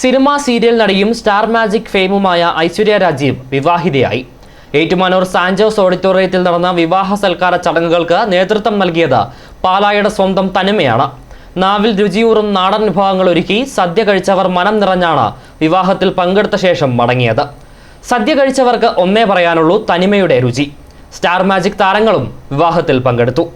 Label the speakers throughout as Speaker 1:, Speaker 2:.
Speaker 1: Cinema serial നടിയും star magic ഫെയിമുമായ ഐശ്വര്യ രാജീവ് വിവാഹിതയായി. ഏറ്റുമാനൂർ സാൻജോസ് ഓഡിറ്റോറിയത്തിൽ നടന്ന വിവാഹ സൽക്കാര ചടങ്ങുകൾക്ക് നേതൃത്വം നൽകിയത് പാലായുടെ സ്വന്തം തനിമയാണ്. നാവിൽ രുചിയൂറും നാടൻ വിഭവങ്ങൾ ഒരുക്കി സദ്യ കഴിച്ചവർ മനം നിറഞ്ഞാണ് വിവാഹത്തിൽ പങ്കെടുത്ത ശേഷം മടങ്ങിയത്. സദ്യ കഴിച്ചവർക്ക് ഒന്നേ പറയാനുള്ളൂ തനിമയുടെ രുചി. സ്റ്റാർ മാജിക് താരങ്ങളും വിവാഹത്തിൽ പങ്കെടുത്തു.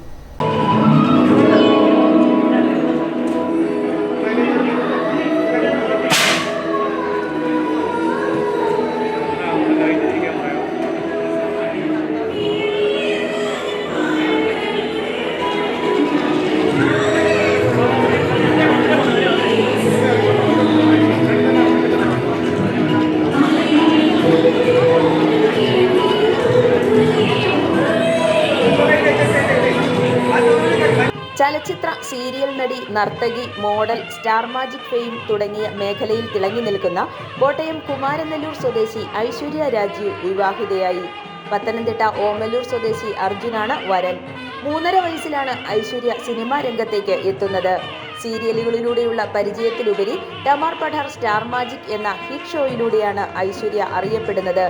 Speaker 2: ചലച്ചിത്ര സീരിയൽ നടി നർത്തകി മോഡൽ സ്റ്റാർ മാജിക് ഫെയിം തുടങ്ങിയ മേഖലയിൽ തിളങ്ങി നിൽക്കുന്ന കോട്ടയം കുമാരനെല്ലൂർ സ്വദേശി ഐശ്വര്യ രാജീവ് വിവാഹിതയായി. പത്തനംതിട്ട ഓമലൂർ സ്വദേശി അർജുനാണ് വരൻ. മൂന്നര വയസ്സിലാണ് ഐശ്വര്യ സിനിമാ രംഗത്തേക്ക് എത്തുന്നത്. സീരിയലുകളിലൂടെയുള്ള പരിചയത്തിലുപരി ടമാർ പഠാർ സ്റ്റാർ മാജിക് എന്ന ഹിറ്റ് ഷോയിലൂടെയാണ് ഐശ്വര്യ അറിയപ്പെടുന്നത്.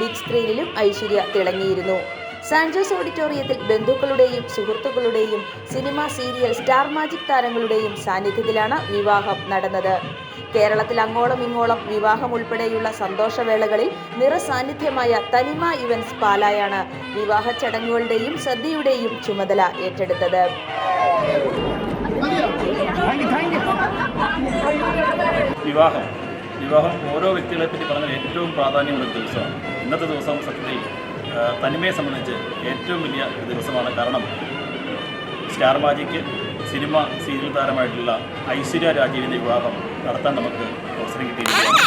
Speaker 2: ബിഗ് സ്ക്രീനിലും ഐശ്വര്യ തിളങ്ങിയിരുന്നു. സാൻജോസ് ഓഡിറ്റോറിയത്തിൽ ബന്ധുക്കളുടെയും സുഹൃത്തുക്കളുടെയും സിനിമ സീരിയൽ സ്റ്റാർ മാജിക് താരങ്ങളുടെയും സാന്നിധ്യത്തിലാണ് വിവാഹം നടന്നത്. കേരളത്തിൽ അങ്ങോളം ഇങ്ങോളം വിവാഹം ഉൾപ്പെടെയുള്ള സന്തോഷവേളകളിൽ നിറസാന്നിധ്യമായ തനിമ ഇവൻസ് പാലായാണ് വിവാഹ ചടങ്ങുകളുടെയും സദ്യയുടെയും ചുമതല ഏറ്റെടുത്തത്.
Speaker 3: വിവാഹം. വിവാഹം ഓരോ വ്യക്തികളെ പറ്റി പറഞ്ഞ ഏറ്റവും പ്രാധാന്യമുള്ള ദിവസമാണ്. ഇന്നത്തെ ദിവസം സത്യത്തിൽ തനിമയെ സംബന്ധിച്ച് ഏറ്റവും വലിയ ദിവസമാണ്. കാരണം സ്റ്റാർ മാജിക്ക് സിനിമ സീരിയൽ താരമായിട്ടുള്ള ഐശ്വര്യ രാജീവിന്റെ വിവാഹം നടത്താൻ നമുക്ക് അവസരം കിട്ടിയിരിക്കുകയാണ്.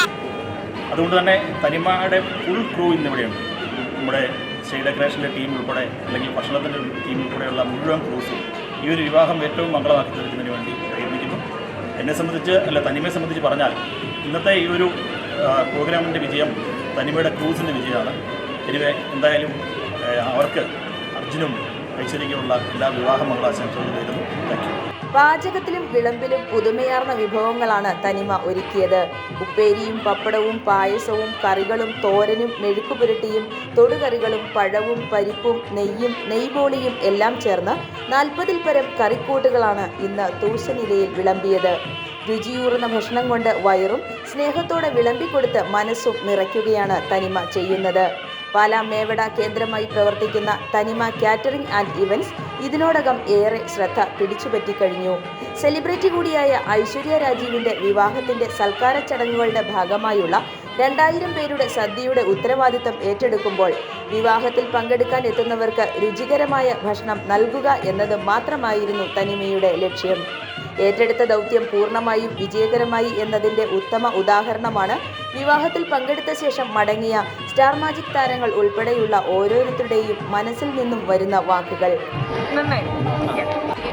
Speaker 3: അതുകൊണ്ട് തന്നെ തനിമയുടെ ഫുൾ ക്രൂ ഇന്നിവിടെയുണ്ട് നമ്മുടെ സ്റ്റേജ് ഡെക്കറേഷന്റെ ടീം ഉൾപ്പെടെ അല്ലെങ്കിൽ ഭക്ഷണത്തിന്റെ ടീം ഉൾപ്പെടെയുള്ള മുഴുവൻ ക്രൂസും ഈ ഒരു വിവാഹം ഏറ്റവും മംഗളമാക്കി തീർക്കുന്നതിന് വേണ്ടി പ്രയത്നിക്കുന്നു എന്നെ സംബന്ധിച്ച് അല്ല തനിമയെ സംബന്ധിച്ച് പറഞ്ഞാൽ ഇന്നത്തെ ഈ ഒരു പ്രോഗ്രാമിന്റെ വിജയം തനിമയുടെ ക്രൂസിന്റെ വിജയമാണ്. എനിവേ എന്തായാലും അവർക്ക് അർജുനും ഐശ്വര്യയ്ക്കുമുള്ള എല്ലാ വിവാഹ മംഗളാശംസകളും നേരുന്നു. താങ്ക് യു
Speaker 2: പാചകത്തിലും വിളമ്പിലും പുതുമയാർന്ന വിഭവങ്ങളാണ് തനിമ ഒരുക്കിയത്. ഉപ്പേരിയും പപ്പടവും പായസവും കറികളും തോരനും മെഴുക്കുപുരട്ടിയും തൊടുകറികളും പഴവും പരിപ്പും നെയ്യും നെയ്ബോളിയും എല്ലാം ചേർന്ന് നാൽപ്പതിൽ പരം കറിക്കൂട്ടുകളാണ് ഇന്ന് തൂശനിലയിൽ വിളമ്പിയത്. രുചിയൂറുന്ന ഭക്ഷണം കൊണ്ട് വയറും സ്നേഹത്തോടെ വിളമ്പിക്കൊടുത്ത് മനസ്സും നിറയ്ക്കുകയാണ് തനിമ ചെയ്യുന്നത്. പാലാ മേവട കേന്ദ്രമായി പ്രവർത്തിക്കുന്ന തനിമ കാറ്ററിംഗ് ആൻഡ് ഇവന്റ്സ് ഇതിനോടകം ഏറെ ശ്രദ്ധ പിടിച്ചുപറ്റി കഴിഞ്ഞു. സെലിബ്രിറ്റി കൂടിയായ ഐശ്വര്യ രാജീവിന്റെ വിവാഹത്തിന്റെ സൽക്കാര ചടങ്ങുകളുടെ ഭാഗമായുള്ള രണ്ടായിരം പേരുടെ സദ്യയുടെ ഉത്തരവാദിത്തം ഏറ്റെടുക്കുമ്പോൾ വിവാഹത്തിൽ പങ്കെടുക്കാൻ എത്തുന്നവർക്ക് രുചികരമായ ഭക്ഷണം നൽകുക എന്നത് മാത്രമായിരുന്നു തനിമയുടെ ലക്ഷ്യം. ഏറ്റെടുത്ത ദൗത്യം പൂർണമായും വിജയകരമായി എന്നതിന്റെ ഉത്തമ ഉദാഹരണമാണ്. വിവാഹത്തിൽ പങ്കെടുത്ത ശേഷം മടങ്ങിയ സ്റ്റാർ മാജിക് താരങ്ങൾ ഉൾപ്പെടെയുള്ള ഓരോരുത്തരുടെയും മനസ്സിൽ നിന്നും വരുന്ന വാക്കുകൾ.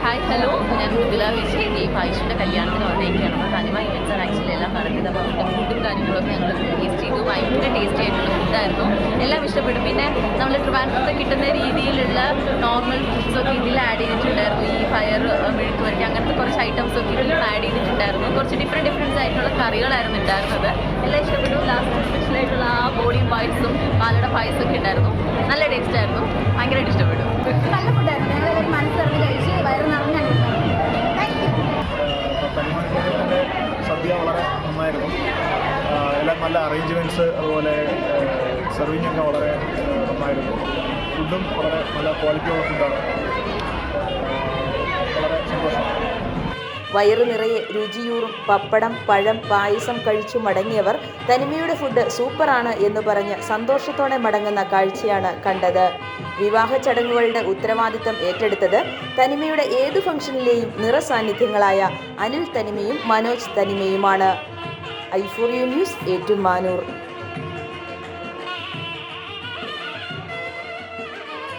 Speaker 4: ഹായ് ഹലോ ഞാൻ മൃദുല വിജയ് ഈ ഭായിഷിന്റെ കല്യാണത്തിന് വന്നേക്കാണ്. തനിമ ഇവൻസ് ആക്ച്വലി എല്ലാം പറഞ്ഞത് അപ്പോൾ അവരുടെ ഫുഡും കാര്യങ്ങളൊക്കെ ഞങ്ങൾ ടേസ്റ്റ് ചെയ്തു. ഭയങ്കര ടേസ്റ്റി ആയിട്ടുള്ള ഫുഡായിരുന്നു എല്ലാം ഇഷ്ടപ്പെട്ടു. പിന്നെ നമ്മൾ ട്രിവാൻഡ്രത്ത് കിട്ടുന്ന രീതിയിലുള്ള നോർമൽ ഫുഡ്സൊക്കെ ഇതിൽ ആഡ് ചെയ്തിട്ടുണ്ടായിരുന്നു. ഈ ഫയർ മെഴുക്ക് വരയ്ക്ക് അങ്ങനത്തെ കുറച്ച് ഐറ്റംസ് ഒക്കെ ആഡ് ചെയ്തിട്ടുണ്ടായിരുന്നു. കുറച്ച് ഡിഫറെന്റ് ഡിഫറെൻസ് ആയിട്ടുള്ള കറികളായിരുന്നു ഉണ്ടായിരുന്നത്. എല്ലാം ഇഷ്ടപ്പെട്ടു. ലാസ്റ്റ് സ്പെഷ്യൽ ആയിട്ടുള്ള ആ ബോളിയും പായസും പാലയുടെ പായസമൊക്കെ ഉണ്ടായിരുന്നു. നല്ല ടേസ്റ്റ് ആയിരുന്നു. ഭയങ്കരമായിട്ട് ഇഷ്ടപ്പെട്ടു.
Speaker 5: നല്ല ഫുഡായിരുന്നു
Speaker 6: അതുപോലെ സെർവിങ് ഒക്കെ വളരെ നന്നായിരുന്നു. ഫുഡും വളരെ നല്ല ക്വാളിറ്റിയുള്ള ഫുഡാണ് വളരെ സന്തോഷം.
Speaker 2: വയറു നിറയെ രുചിയൂറും പപ്പടം പഴം പായസം കഴിച്ചു മടങ്ങിയവർ തനിമയുടെ ഫുഡ് സൂപ്പറാണ് എന്ന് പറഞ്ഞ് സന്തോഷത്തോടെ മടങ്ങുന്ന കാഴ്ചയാണ് കണ്ടത്. വിവാഹ ചടങ്ങുകളുടെ ഉത്തരവാദിത്തം ഏറ്റെടുത്തത് തനിമയുടെ ഏതു ഫംഗ്ഷനിലെയും നിറസാന്നിധ്യങ്ങളായ അനിൽ തനിമയും മനോജ് തനിമയുമാണ്. ഐഫോറിയോ ന്യൂസ് ഏറ്റുമാനൂർ.